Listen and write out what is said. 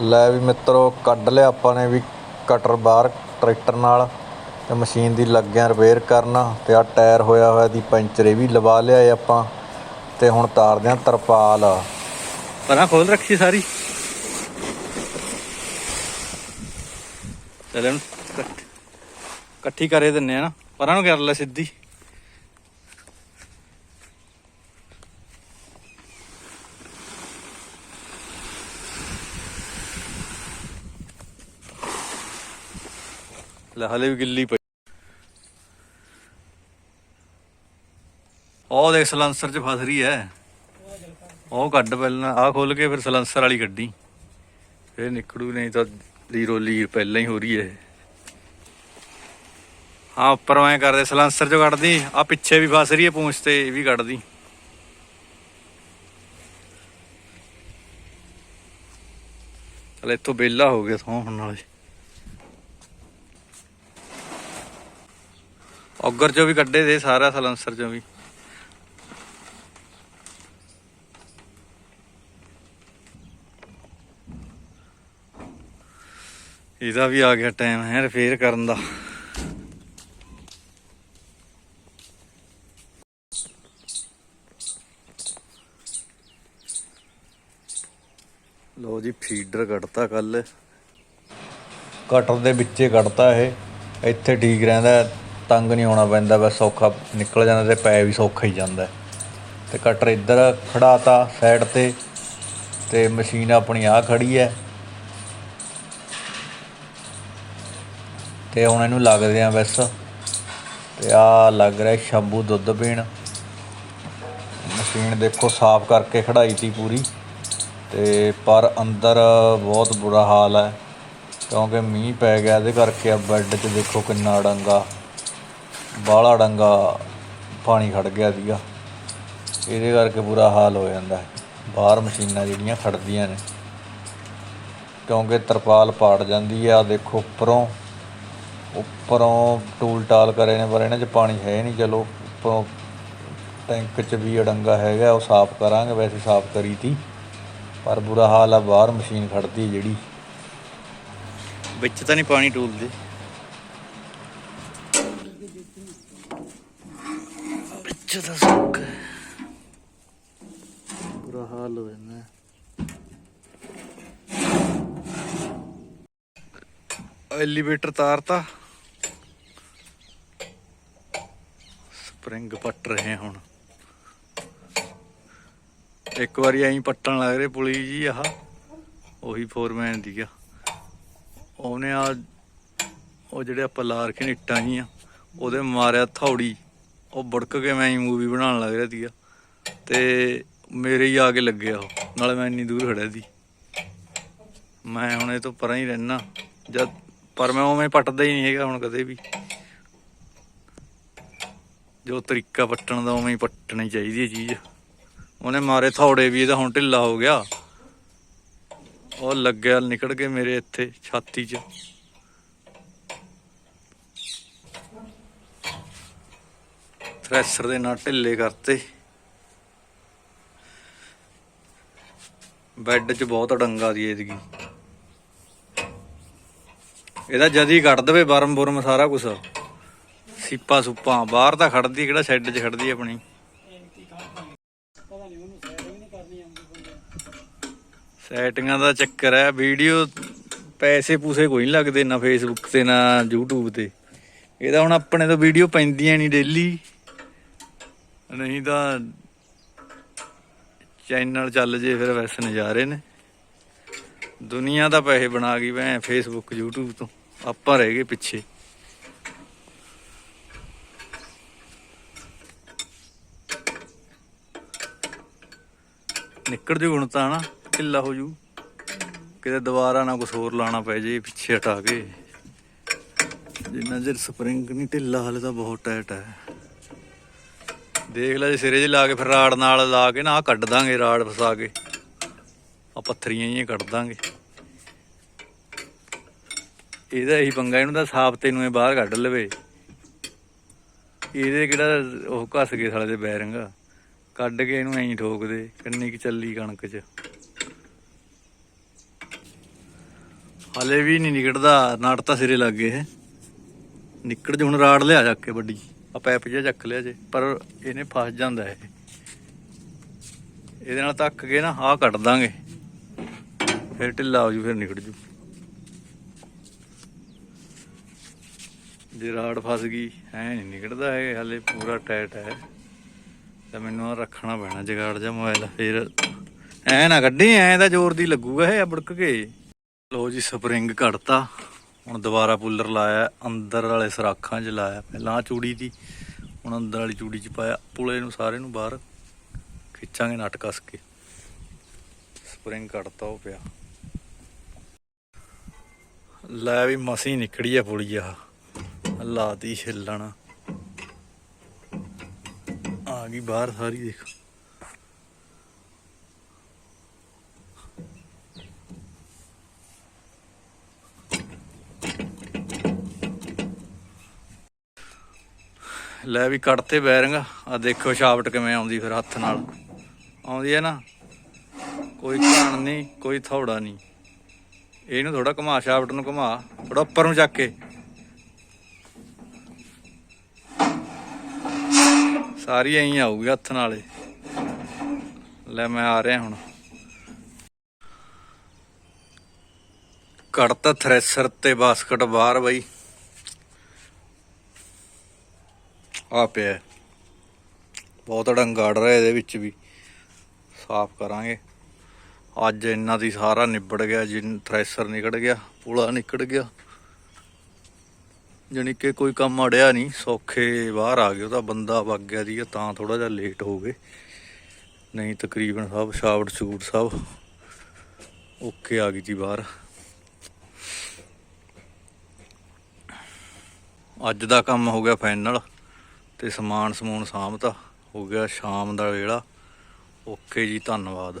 ਲੈ ਵੀ ਮਿੱਤਰੋ, ਕੱਢ ਲਿਆ ਆਪਾਂ ਨੇ ਵੀ ਕਟਰ ਬਾਹਰ, ਟਰੈਕਟਰ ਨਾਲ ਤੇ ਮਸ਼ੀਨ ਦੀ ਲੱਗਿਆ ਰਿਪੇਅਰ ਕਰਨ ਤੇ ਆ ਟਾਇਰ ਹੋਇਆ ਹੋਇਆ ਦੀ ਪੈਂਚਰ ਇਹ ਵੀ ਲਵਾ ਲਿਆ ਏ ਆਪਾਂ ਤੇ ਹੁਣ ਤਾਰਦੇ ਆ ਤਰਪਾਲ। ਪਰਾਂ ਖੋਲ ਰੱਖੀ ਸਾਰੀ। ਚਲੇ ਇਕੱਠੀ ਕਰੇ ਦਿੰਨੇ ਆ ਨਾ। ਪਰਾਂ ਨੂੰ ਕਰ ਲੈ ਸਿੱਧੀ। ਲੈ, ਹਲੇ ਵੀ ਗਿੱਲੀ ਪਈ। ਉਹ ਦੇਖ, ਸਲੈਂਸਰ ਚ ਫਸ ਰਹੀ ਐ ਉਹ ਕੱਢ ਪਹਿਲਾਂ, ਆਹ ਖੋਲ ਕੇ ਫਿਰ ਸਲੰਸਰ ਵਾਲੀ ਕੱਢੀ ਫਿਰ ਨਿਕੜੂ ਨਹੀਂ ਤਾਂ ਲੀਰੋ ਲੀਰ ਪਹਿਲਾਂ ਹੀ ਹੋ ਰਹੀ ਹੈ। ਹਾਂ ਉੱਪਰ ਐ ਕਰਦੇ, ਸਲੰਸਰ ਚੋਂ ਕੱਢਦੀ ਆ ਪਿੱਛੇ ਵੀ ਫਸ ਰਹੀ ਹੈ ਪੂੰਛ ਤੇ, ਇਹ ਵੀ ਕੱਢਦੀ। ਚਲ ਇੱਥੋਂ ਬੇਲਾ ਹੋ ਗਿਆ ਥੋਂ ਹੁਣ ਨਾਲੇ। ਔਗਰ ਚੋਂ ਵੀ ਕੱਢੇ ਦੇ, ਸਾਰਾ ਸਲੰਸਰ ਚੋਂ ਵੀ। ਇਹਦਾ ਵੀ ਆ ਗਿਆ ਟਾਈਮ ਹੈ ਰਿਪੇਅਰ ਕਰਨ ਦਾ। ਲੋ ਜੀ ਫੀਡਰ ਕੱਢਤਾ ਕੱਲ ਕਟਰ ਦੇ ਵਿੱਚੇ ਕੱਢਤਾ ਇਹ। ਇੱਥੇ ਠੀਕ ਰਹਿੰਦਾ। ਤੰਗ ਨਹੀਂ ਹੋਣਾ ਪੈਂਦਾ, ਬਸ ਸੌਖਾ ਨਿਕਲ ਜਾਂਦਾ ਤੇ ਪੈ ਵੀ ਸੌਖਾ ਹੀ ਜਾਂਦਾ। ਤੇ ਕਟਰ ਇੱਧਰ ਖੜਾਤਾ ਸਾਈਡ ਤੇ ਤੇ ਮਸ਼ੀਨ ਆਪਣੀ ਆ ਖੜੀ ਹੈ। ਤੇ ਹੁਣ ਇਹਨੂੰ ਲੱਗਦੇ ਆ ਬਸ। ਤੇ ਆ ਲੱਗ ਰਿਹਾ ਸ਼ੰਭੂ ਦੁੱਧ ਪੀਣ। ਮਸ਼ੀਨ ਦੇਖੋ ਸਾਫ਼ ਕਰਕੇ ਖੜਾਈ ਤੀ ਪੂਰੀ। ਤੇ ਪਰ ਅੰਦਰ ਬਹੁਤ ਬੁਰਾ ਹਾਲ ਹੈ, ਕਿਉਂਕਿ ਮੀਂਹ ਪੈ ਗਿਆ, ਇਹਦੇ ਕਰਕੇ ਆ ਬੈੱਡ 'ਚ ਦੇਖੋ ਕਿੰਨਾ ਡੰਗਾ ਬਾਹਲਾ ਡੰਗਾ ਪਾਣੀ ਖੜ ਗਿਆ ਸੀਗਾ। ਇਹਦੇ ਕਰਕੇ ਬੁਰਾ ਹਾਲ ਹੋ ਜਾਂਦਾ ਹੈ। ਬਾਹਰ ਮਸ਼ੀਨਾਂ ਜਿਹੜੀਆਂ ਖੜਦੀਆਂ ਨੇ। ਕਿਉਂਕਿ ਤਰਪਾਲ ਪਾੜ ਜਾਂਦੀ ਆ, ਦੇਖੋ ਉੱਪਰੋਂ ਉੱਪਰੋਂ ਟੂਲ ਟਾਲ ਕਰੇ ਨੇ, ਪਰ ਇਹਨਾਂ 'ਚ ਪਾਣੀ ਹੈ ਨਹੀਂ। ਚਲੋ, ਉੱਪਰੋਂ ਟੈਂਕ 'ਚ ਵੀ ਅਡੰਗਾ ਹੈਗਾ, ਉਹ ਸਾਫ਼ ਕਰਾਂਗੇ, ਵੈਸੇ ਸਾਫ਼ ਕਰੀ ਤੀ। ਪਰ ਬੁਰਾ ਹਾਲ ਆ, ਬਾਹਰ ਮਸ਼ੀਨ ਖੜਦੀ ਜਿਹੜੀ। ਵਿੱਚ ਤਾਂ ਨਹੀਂ ਪਾਣੀ ਟੂਲਦੇ। ਵਿੱਚ ਤਾਂ ਸੁੱਕ ਬੁਰਾ ਹਾਲ ਹੋ ਜਾਂਦਾ ਹੈ। ਐਲੀਵੇਟਰ ਤਾਰਤਾ। ਸਪਰਿੰਗ ਪੱਟ ਰਹੇ ਹੁਣ। ਇੱਕ ਵਾਰੀ ਐਂ ਪੱਟਣ ਲੱਗ ਰਹੇ ਪੁਲੀ ਜੀ ਆਹ। ਉਹੀ ਫੋਰਮੈਨ ਆ। ਉਹਨੇ ਆ ਉਹ ਜਿਹੜੇ ਆਪਾਂ ਲਾ ਇੱਟਾਂ ਜੀਆਂ, ਉਹਦੇ ਮਾਰਿਆ ਥੌੜੀ। ਉਹ ਬੁੜਕ ਕੇ ਮੈਂ ਹੀ ਮੂਵੀ ਬਣਾਉਣ ਲੱਗ ਰਿਹਾ ਸੀਗਾ। ਤੇ ਮੇਰੇ ਹੀ ਆ ਕੇ ਲੱਗਿਆ ਉਹ, ਨਾਲੇ ਮੈਂ ਇੰਨੀ ਦੂਰ ਖੜਿਆ ਸੀ। ਮੈਂ ਹੁਣ ਇਹ ਤੋਂ ਪਰਾਂ ਹੀ ਰਹਿਣਾ ਜਦ, ਪਰ ਮੈਂ ਉਵੇਂ ਪੱਟਦਾ ਹੀ ਨਹੀਂ ਹੈਗਾ ਹੁਣ ਕਦੇ ਵੀ। ਜੋ ਤਰੀਕਾ ਪੱਟਣ ਦਾ ਉਵੇਂ ਹੀ ਪੱਟਣੀ ਚਾਹੀਦੀ ਹੈ ਚੀਜ਼। ਉਹਨੇ ਮਾਰੇ ਥੌੜੇ ਵੀ ਇਹਦਾ ਹੁਣ ਢਿੱਲਾ ਹੋ ਗਿਆ। ਉਹ ਲੱਗਿਆ ਨਿਕਲ ਕੇ ਮੇਰੇ ਇੱਥੇ, ਛਾਤੀ 'ਚ। ਥ੍ਰੈਸ਼ਰ ਦੇ ਨਾਲ ਢਿੱਲੇ ਕਰਤੇ। ਬੈੱਡ 'ਚ ਬਹੁਤ ਡੰਗਾ ਦੀ ਇਹਦੀ ਇਹਦਾ ਜਦੀ ਕੱਢ ਦਵੇ ਬਰਮ ਬੁਰਮ ਸਾਰਾ ਕੁਝ ਸੀਪਾ ਸੁੱਪਾਂ, ਬਾਹਰ ਤਾਂ ਖੜਦੀ, ਕਿਹੜਾ ਸ਼ੈੱਡ 'ਚ ਖੜਦੀ ਆਪਣੀ। ਸੈਟਿੰਗਾਂ ਦਾ ਚੱਕਰ ਹੈ, ਵੀਡੀਓ ਪੈਸੇ ਪੂਸੇ ਕੋਈ ਨਹੀਂ ਲੱਗਦੇ ਨਾ ਫੇਸਬੁੱਕ ਤੇ, ਨਾ YouTube ਤੇ। ਇਹਦਾ ਹੁਣ ਆਪਣੇ ਤੋਂ ਵੀਡੀਓ ਪੈਂਦੀਆਂ ਨਹੀਂ ਡੇਲੀ ਨਹੀਂ ਤਾਂ ਚੈਨਲ ਚੱਲ ਜੇ ਫਿਰ ਵੈਸੇ ਨਜ਼ਾਰੇ ਨੇ। ਦੁਨੀਆ ਦਾ ਪੈਸੇ ਬਣਾ ਗਈ ਭੈਂ ਫੇਸਬੁੱਕ YouTube ਤੋਂ। ਆਪਾਂ ਰਹਿ ਗਏ ਪਿੱਛੇ। ਨਿਕੜ ਜੂ ਹੁਣ ਤਾਂ ਨਾ, ਢਿੱਲਾ ਹੋ ਜੂ। ਕਿਤੇ ਦੁਬਾਰਾ ਨਾ ਕੁਝ ਹੋਰ ਲਾਣਾ ਪੈ ਜੇ, ਪਿੱਛੇ ਹਟਾ ਕੇ। ਜਿੰਨਾ ਚਿਰ ਸਪਰਿੰਗ ਨਹੀਂ ਢਿੱਲਾ, ਹਲੇ ਤਾਂ ਬਹੁਤ ਟਾਈਟ ਹੈ। ਦੇਖ ਲੈ ਜੇ ਸਿਰੇ 'ਚ ਲਾ ਕੇ ਫਿਰ ਰਾੜ ਨਾਲ ਲਾ ਕੇ ਨਾ ਆ ਕੱਢ ਦਾਂਗੇ ਰਾੜ ਫਸਾ ਕੇ। ਆ ਪੱਥਰੀਆਂ ਜਿਹੀਆਂ ਕੱਢ ਦਾਂਗੇ। ਇਹਦਾ ਇਹੀ ਪੰਗਾ ਇਹਨੂੰ ਤਾਂ ਸਾਫ਼ ਤੈਨੂੰ ਇਹ ਬਾਹਰ ਕੱਢ ਲਵੇ। ਇਹਦੇ ਕਿਹੜਾ ਉਹ ਘਸ ਗਏ ਸਾਲੇ ਦੇ ਬੈਰਿੰਗ। ਕੱਢ ਕੇ ਇਹਨੂੰ ਐਂ ਠੋਕ ਦੇ ਕਿੰਨੀ ਕਿ ਚੱਲੀ ਕਣਕ 'ਚ। ਹਲੇ ਵੀ ਨਹੀਂ ਨਿਕੜਦਾ ਨਾੜ ਤਾਂ ਸਿਰੇ ਲੱਗ ਗਏ ਇਹ ਨਿਕੜ ਜੂ ਹੁਣ ਰਾੜ ਲਿਆ ਚੱਕ ਕੇ ਵੱਡੀ। ਆ ਪੈਪ ਜਿਹਾ ਚੱਕ ਲਿਆ ਜੇ, ਪਰ ਇਹਨੇ ਫਸ ਜਾਂਦਾ ਇਹ। ਇਹਦੇ ਨਾਲ ਧੱਕ ਕੇ ਨਾ ਆਹ ਕੱਢ ਦਾਂਗੇ। ਫਿਰ ਢਿੱਲਾ ਹੋ ਜੂ, ਫਿਰ ਨਿਕੜ ਜੂ। ਜੇ ਰਾੜ ਫਸ ਗਈ, ਐ ਨਹੀਂ ਨਿਕੜਦਾ ਹੈ ਹਲੇ ਪੂਰਾ ਟਾਈਟ ਹੈ ਤਾਂ ਮੈਨੂੰ ਆਹ ਰੱਖਣਾ ਪੈਣਾ ਜਗਾੜ ਜਾ ਮੋਬਾਈਲ ਫਿਰ ਐ ਨਾ ਕੱਢੀ, ਐ ਤਾਂ ਜ਼ੋਰ ਦੀ ਲੱਗੂਗਾ ਇਹ ਅਬੜਕ ਕੇ। ਲੋ ਜੀ, ਸਪਰਿੰਗ ਕੱਢਤਾ। ਹੁਣ ਦੁਬਾਰਾ ਪੂਲਰ ਲਾਇਆ, ਅੰਦਰ ਵਾਲੇ ਸਰਾਖਾਂ 'ਚ ਲਾਇਆ, ਪਹਿਲਾਂ ਚੂੜੀ ਦੀ, ਹੁਣ ਅੰਦਰ ਵਾਲੀ ਚੂੜੀ 'ਚ ਪਾਇਆ, ਪੁਲੇ ਨੂੰ ਸਾਰੇ ਨੂੰ ਬਾਹਰ ਖਿੱਚਾਂਗੇ ਨਟ ਕੱਸ ਕੇ। ਸਪਰਿੰਗ ਕੱਢਤਾ ਉਹ ਪਿਆ। ਲੈ ਵੀ ਮਸੀ ਨਿਕੜੀ ਆ ਪੁਲੀ ਆ ਲਾਤੀ ਛਿੱਲਣ। ਆ ਗਈ ਬਾਹਰ ਸਾਰੀ ਦੇਖ। ਲੈ ਵੀ ਕੱਟਤੇ ਬੈਰਿੰਗ ਆ ਦੇਖੋ ਸ਼ਾਫਟ ਕਿਵੇਂ ਆਉਂਦੀ ਫਿਰ ਹੱਥ ਨਾਲ। ਆਉਂਦੀ ਹੈ ਨਾ? ਕੋਈ ਘਾਣ ਨਹੀਂ, ਕੋਈ ਥੌੜਾ ਨਹੀਂ। ਇਹਨੂੰ ਥੋੜਾ ਘੁਮਾ ਸ਼ਾਫਟ ਨੂੰ ਘੁਮਾ। ਥੋੜਾ ਉੱਪਰ ਨੂੰ ਚੱਕ ਕੇ। ਸਾਰੀ ਐਂ ਆਊਗੀ ਹੱਥ ਨਾਲੇ ਲੈ ਮੈਂ ਆ ਰਿਹਾ ਹੁਣ। ਕੜਤਾ ਥ੍ਰੈਸ਼ਰ ਤੇ ਬਾਸਕਟ ਬਾਹਰ ਬਈ। ਆ ਪਿਆ। ਹੈ। ਬਹੁਤ ਡੰਗਾੜ ਰਿਹਾ ਇਹਦੇ ਵਿੱਚ ਵੀ। ਸਾਫ਼ ਕਰਾਂਗੇ। ਅੱਜ ਇਹਨਾਂ ਦੀ ਸਾਰਾ ਨਿਬੜ ਗਿਆ, ਜਿੰਨ ਥ੍ਰੈਸ਼ਰ ਨਿਕੜ ਗਿਆ, ਪੂਲਾ ਨਿਕੜ ਗਿਆ। ਜਾਣੀ ਕਿ ਕੋਈ ਕੰਮ ਅੜਿਆ ਨਹੀਂ, ਸੌਖੇ ਬਾਹਰ ਆ ਗਏ ਉਹਦਾ ਬੰਦਾ ਵਗ ਗਿਆ ਦੀ ਤਾਂ ਥੋੜਾ ਜਿਹਾ ਲੇਟ ਹੋ ਗਏ। ਨਹੀਂ ਤਕਰੀਬਨ ਸਭ ਸ਼ਾਫਟ ਸ਼ੂਟ ਸਭ ਓਕੇ ਆ ਗਈ ਜੀ ਬਾਹਰ। ਅੱਜ ਦਾ ਕੰਮ ਹੋ ਗਿਆ ਫਾਈਨਲ ਤੇ ਸਮਾਨ ਸਮੂਨ ਸਾਂਭਤਾ ਹੋ ਗਿਆ ਸ਼ਾਮ ਦਾ ਵੇਲਾ। ਓਕੇ ਜੀ ਧੰਨਵਾਦ।